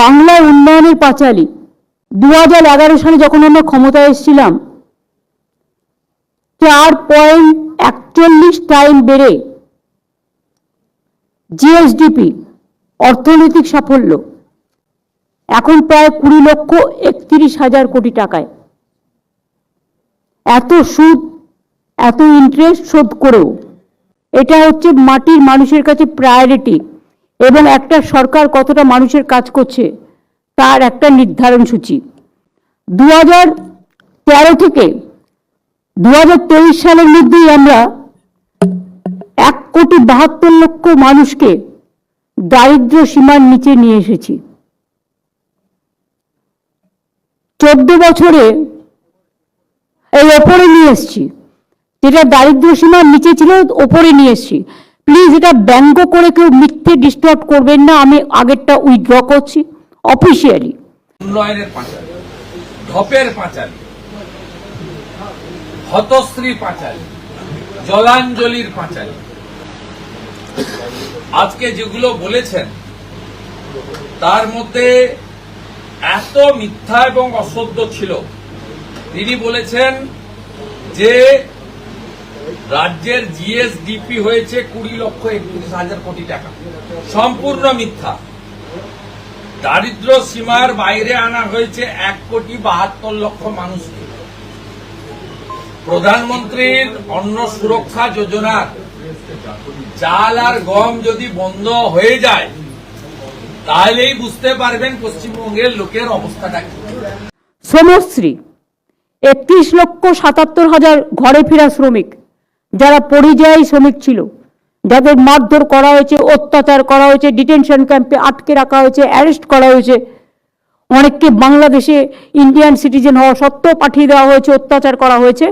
বাংলার উন্নয়নের পাঁচালী। দু হাজার এগারো সালে যখন আমরা ক্ষমতায় এসেছিলাম, চার পয়েন্ট একচল্লিশ টাইম বেড়ে জিএসডিপি অর্থনৈতিক সাফল্য, এখন প্রায় কুড়ি লক্ষ একত্রিশ হাজার কোটি টাকায়। এত সুদ, এত ইন্টারেস্ট শোধ করেও, এটা হচ্ছে মাটির মানুষের কাছে প্রায়োরিটি এবং একটা সরকার কতটা মানুষের কাজ করছে তার একটা নির্ধারণ সূচি। দু হাজার তেরো থেকে দু হাজার তেইশ সালের মধ্যেই আমরা এক কোটি বাহাত্তর লক্ষ মানুষকে দারিদ্র সীমার নিচে নিয়ে এসেছি। চোদ্দ বছরে এই ওপরে নিয়ে এসছি। যেটা দারিদ্র সীমার নিচে ছিল, ওপরে নিয়ে এসছি। প্লিজ এটা ব্যঙ্গ করে কেউ মিথ্যে ডিস্টার্ব করবেন না, আমি আগেরটা উইথড্র করছি অফিসিয়ালি উন্নয়নের পাঁচালী, ঢপের পাঁচালী, হতশ্রী পাঁচালী, জলাঞ্জলির পাঁচালী। আজকে যেগুলো বলেছেন, তার মধ্যে এত মিথ্যা এবং অসত্য ছিল। তিনি বলেছেন যে রাজ্যের জিএসডিপি হয়েছে কুড়ি লক্ষ একত্রিশ হাজার কোটি টাকা। সম্পূর্ণ মিথ্যা। দারিদ্র সীমার বাইরে আনা হয়েছে এক কোটি বাহাত্তর লক্ষ মানুষকে। প্রধানমন্ত্রীর অন্ন সুরক্ষা যোজনার চাল আর গম যদি বন্ধ হয়ে যায়, তাহলেই বুঝতে পারবেন পশ্চিমবঙ্গের লোকের অবস্থাটা কি। শ্রমশ্রী একত্রিশ লক্ষ সাতাত্তর হাজার ঘরে ফেরা শ্রমিক। যারা পরিযায়ী শ্রমিক ছিল, যাদের মারধর করা হয়েছে, অত্যাচার করা হয়েছে ডিটেনশন ক্যাম্পে আটকে রাখা হয়েছে অ্যারেস্ট করা হয়েছে, অনেককে বাংলাদেশে ইন্ডিয়ান সিটিজেন হওয়া সত্ত্বেও পাঠিয়ে দেওয়া হয়েছে, অত্যাচার করা হয়েছে।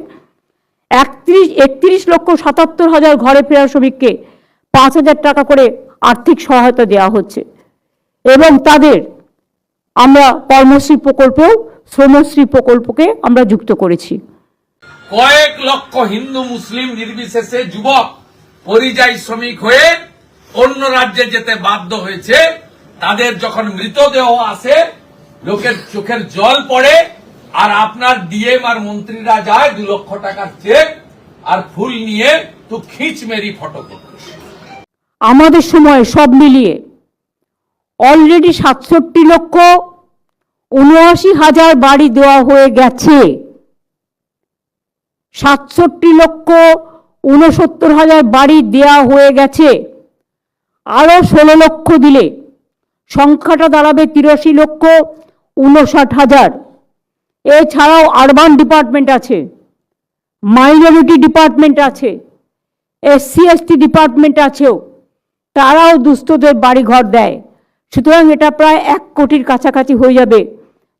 একত্রিশ একত্রিশ লক্ষ সাতাত্তর হাজার ঘরে ফেরা শ্রমিককে পাঁচ হাজার টাকা করে আর্থিক সহায়তা দেওয়া হচ্ছে। এবং তাদের আমরা কর্মশ্রী প্রকল্পেও শ্রমশ্রী প্রকল্পকে আমরা যুক্ত করেছি। কয়েক লক্ষ হিন্দু মুসলিম নির্বিশেষে যুবক, পরিযায়ী শ্রমিক হয়ে অন্য রাজ্যে যেতে বাধ্য হয়েছে। তাদের যখন মৃতদেহ আসে, লোকের চোখের জল পড়ে, আর আপনার ডিএম আর মন্ত্রীরা যায় দু লক্ষ টাকার চেক আর ফুল নিয়ে তো খিচ মেরি ফটো আমাদের সময় সব মিলিয়ে অলরেডি সাতষট্টি লক্ষ উনআশি হাজার বাড়ি দেওয়া হয়ে গেছে। সাতষট্টি লক্ষ উনসত্তর হাজার বাড়ি দেওয়া হয়ে গেছে। আরও ষোলো লক্ষ দিলে। সংখ্যাটা দাঁড়াবে তিরাশি লক্ষ উনষাট হাজার। এছাড়াও আরবান ডিপার্টমেন্ট আছে, মাইনরিটি ডিপার্টমেন্ট আছে, এসসি এসটি ডিপার্টমেন্ট আছেও। তারাও দুস্থদের বাড়ি ঘর দেয়। সুতরাং এটা প্রায় এক কোটির কাছাকাছি হয়ে যাবে,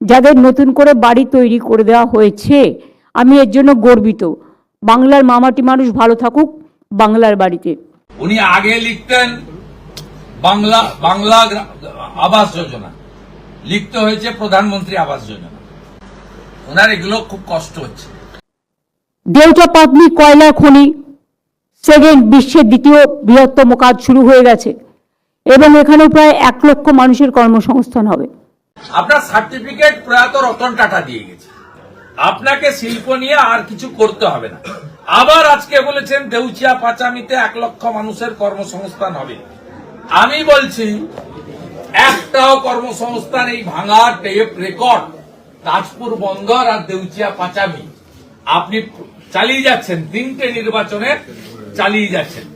যাদের নতুন করে বাড়ি তৈরি করে দেওয়া হয়েছে। আমি এর জন্য গর্বিত। বাংলার মামাটি মানুষ ভালো থাকুক বাংলার বাড়িতে। উনি আগে লিখতেন বাংলা বাংলা আবাস যোজনা। লিখতে হয়েছে প্রধানমন্ত্রী আবাস যোজনা। ওনার এগুলো খুব কষ্ট হচ্ছে। দেউচা পাতনি কয়লা খনি সেকেন্ড বিশ্বের দ্বিতীয় বৃহত্তম কাজ শুরু হয়ে গেছে এবং এখানে প্রায় এক লক্ষ মানুষের কর্মসংস্থান হবে। আপনার সার্টিফিকেট প্রয়াত রতন টাটা দিয়ে গেছে। আপনাকে শিল্প নিয়ে আর কিছু করতে হবে না। আবার আজকে বলেছেন দেউচিয়া পাচামিতে এক লক্ষ মানুষের কর্মসংস্থান হবে। আমি বলছি, একটাও কর্মসংস্থান এই ভাঙা টেপ রেকর্ড তাজপুর বন্দর আর দেউচিয়া পাচামি। আপনি চালিয়ে যাচ্ছেন তিনটে নির্বাচনে চালিয়ে যাচ্ছেন।